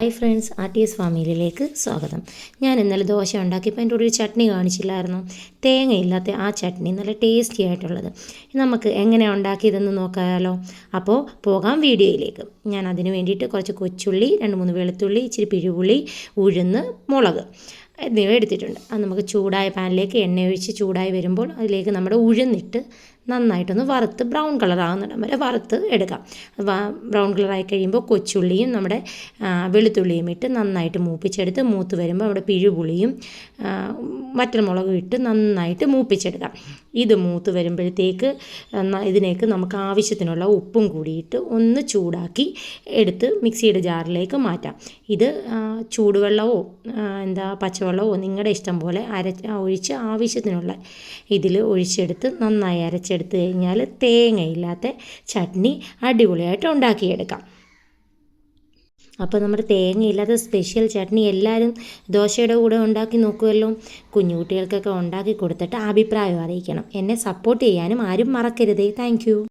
Hi friends R T S ഫാമിലിയിലേക്ക് സ്വാഗതം. ഞാൻ ഇന്നലെ ദോശ ഉണ്ടാക്കിയപ്പോൾ കൂടെ ഒരു ചട്നി കാണിച്ചില്ലായിരുന്നു. തേങ്ങയില്ലാത്ത ആ ചട്നി നല്ല ടേസ്റ്റി ആയിട്ടുള്ളത്. നമുക്ക് എങ്ങനെ ഉണ്ടാക്കിയതെന്ന് നോക്കാമല്ലോ അപ്പോൾ പോകാം വീഡിയോയിലേക്ക്. ഞാൻ അതിന് വേണ്ടിയിട്ട് കുറച്ച് കൊച്ചുള്ളി രണ്ട് മൂന്ന് വെളുത്തുള്ളി ഇച്ചിരി പിഴുപുള്ളി ഉഴുന്ന് മുളക് എന്നിവ എടുത്തിട്ടുണ്ട്. അത് നമുക്ക് ചൂടായ പാനിലേക്ക് എണ്ണ ഒഴിച്ച് ചൂടായി വരുമ്പോൾ അതിലേക്ക് നമ്മുടെ ഉഴുന്നിട്ട് നന്നായിട്ടൊന്ന് വറുത്ത് ബ്രൗൺ കളർ ആകുന്നിടം വരെ വറുത്ത് എടുക്കാം. ബ്രൗൺ കളറായി കഴിയുമ്പോൾ കൊച്ചുള്ളിയും നമ്മുടെ വെളുത്തുള്ളിയും ഇട്ട് നന്നായിട്ട് മൂപ്പിച്ചെടുത്ത് മൂത്ത് വരുമ്പോൾ നമ്മുടെ പിഴുപുളിയും വറ്റൽമുളകും ഇട്ട് നന്നായിട്ട് മൂപ്പിച്ചെടുക്കാം. ഇത് മൂത്ത് വരുമ്പോഴത്തേക്ക് ഇതിനേക്ക് നമുക്ക് ആവശ്യത്തിനുള്ള ഉപ്പും കൂടിയിട്ട് ഒന്ന് ചൂടാക്കി എടുത്ത് മിക്സിയുടെ ജാറിലേക്ക് മാറ്റാം. ഇത് ചൂടുവെള്ളമോ എന്താ പച്ചവെള്ളമോ നിങ്ങളുടെ ഇഷ്ടം പോലെ അര ഒഴിച്ച് ആവശ്യത്തിനുള്ള ഇതിൽ ഒഴിച്ചെടുത്ത് നന്നായി അരച്ചെടുത്ത് കഴിഞ്ഞാൽ തേങ്ങയില്ലാത്ത ചട്നി അടിപൊളിയായിട്ട് ഉണ്ടാക്കിയെടുക്കാം. അപ്പോൾ നമ്മുടെ തേങ്ങയില്ലാത്ത സ്പെഷ്യൽ ചട്നി എല്ലാവരും ദോശയുടെ കൂടെ ഉണ്ടാക്കി നോക്കുമല്ലോ കുഞ്ഞുകുട്ടികൾക്കൊക്കെ ഉണ്ടാക്കി കൊടുത്തിട്ട് അഭിപ്രായം അറിയിക്കണം. എന്നെ സപ്പോർട്ട് ചെയ്യാനും ആരും മറക്കരുതേ. താങ്ക്